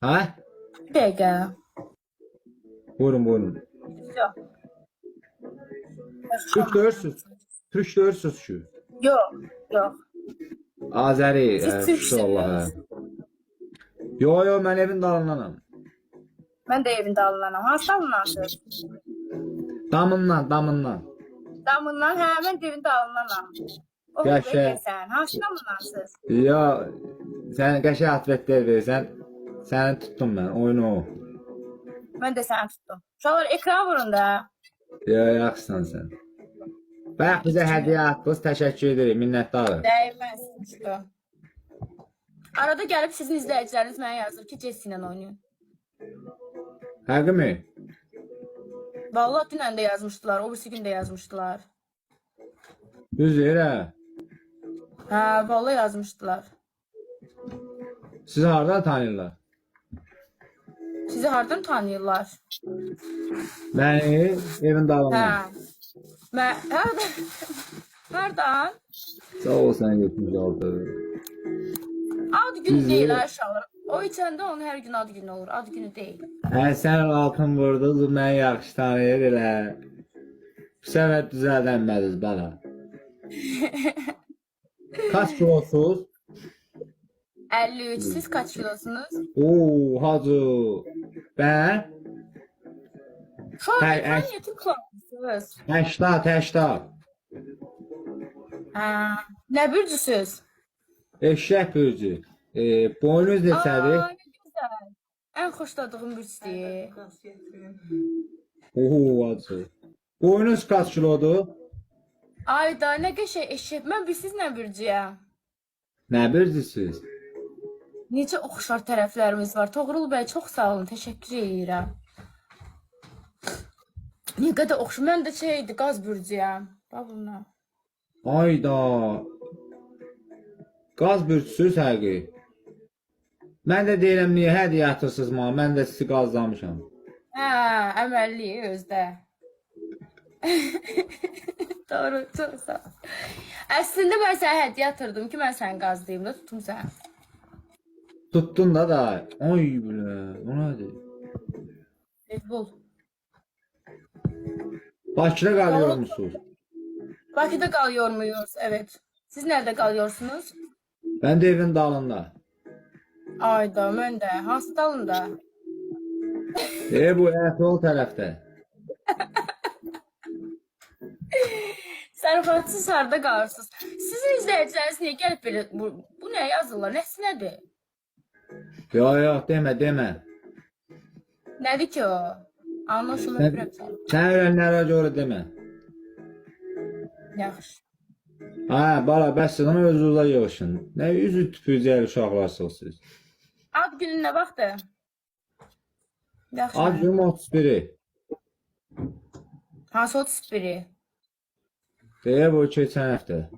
Ha? Bir dəqiqə. Buyurun buyurun. Yox. Türk görürsünüz. Türk görürsünüz şu. Yox, yox. Azeri. Siz e, Türksünüz. inşallah. Yo yo ben evin dalındanım. Mən də evində alınanam. Hansı alınasınız? Damından damından. Damından, hə, mən də evində Yaşa. Sən alınasınız? Ya sen qəşəng atletler verirsən. Səni tuttum ben oyunu o. Mən də səni tutdum. Uşaqlar ekran vurun da. Ya yaxşısan sen. Bax bizə hədiyyə atdınız. Təşəkkür ederim. Minnətdarım. Dəyməz. Çıxdı. Arada gəlib sizin izləyiciləriniz mənə yazır ki, Jessi ilə oynayın. Həqiqimi? Vallahi dünən də yazmışdılar, o birisi gün də yazmışdılar. Düz deyir hə. Hə, vallahi yazmışdılar. Sizi hardan tanıyırlar? Sizi hardan tanıyırlar? Məni evin Hə. dalından. Mən hardan? hardan? Sağ ol sən 76. Ad günü Bizi- deyil ha uşaqlar. O içəndə onun hər gün ad günü olur. Ad günü deyil. Hə sən altın vurdunuz, məni yaxşı tanıyır elə. Bu səfər düzəldənmədiz bana. Kaç kilosuz? 53. Siz kaç kilosunuz? Oo, hacı. Ben Şu an Hey, ekran. 80, 80. Ha, nə bürcüsüz? Eşək bürcü. E, boynuz Aa, nə gözəl. Ən xoşladığım bürcüdür. Oo, hacı. Boynuz kaç kilodur? Ay da nə qəşəng eşək. Mən bilsiz nə bürcüyəm? Nə bürcüsüz? Necə oxşar tərəflərimiz var. Toğrul bəy çox sağ olun. Təşəkkür edirəm. Nə qədər oxşar. Mən də şeydi, qaz bürcüyəm. Bax bunlar. Ayda. Qaz bürcüsüz həqiqi. Mən də deyirəm niyə hədiyyə atırsınız mənə? Mən də sizi qazlamışam. Hə, əməlli özdə. Doğru, çox sağ ol. Əslində mən sənə hədiyyə atırdım ki, mən səni qazlayım da tutum səni. Tuttun da da. Ay bilə. O nədir? Red Bull. Bakıda qalıyor musunuz? Bakıda kalıyor muyuz? Evet. Siz nerede kalıyorsunuz? Ben de evin dalında. Ayda, mən də. Hansı dalında? E bu Ertuğrul tərəfdə. Sərfatsız harda qalırsınız? Sizin izləyiciləriniz niyə gəlib belə bu, bu nə yazırlar? Nəsi nədir? Yo yo demə demə. Nədir ki o? Anlaşılır bilirəm səni. Sən öyrənlərə görə demə. Yaxşı. Ha bala bəs sizin özünüzə yığışın. Nə üzü tüpüzəli uşaqlarsınız siz. Ad günün nə vaxtdır? Yaxşı. Ad günüm 31-i. Hansı 31-i? به بچه‌ها گفته هفتم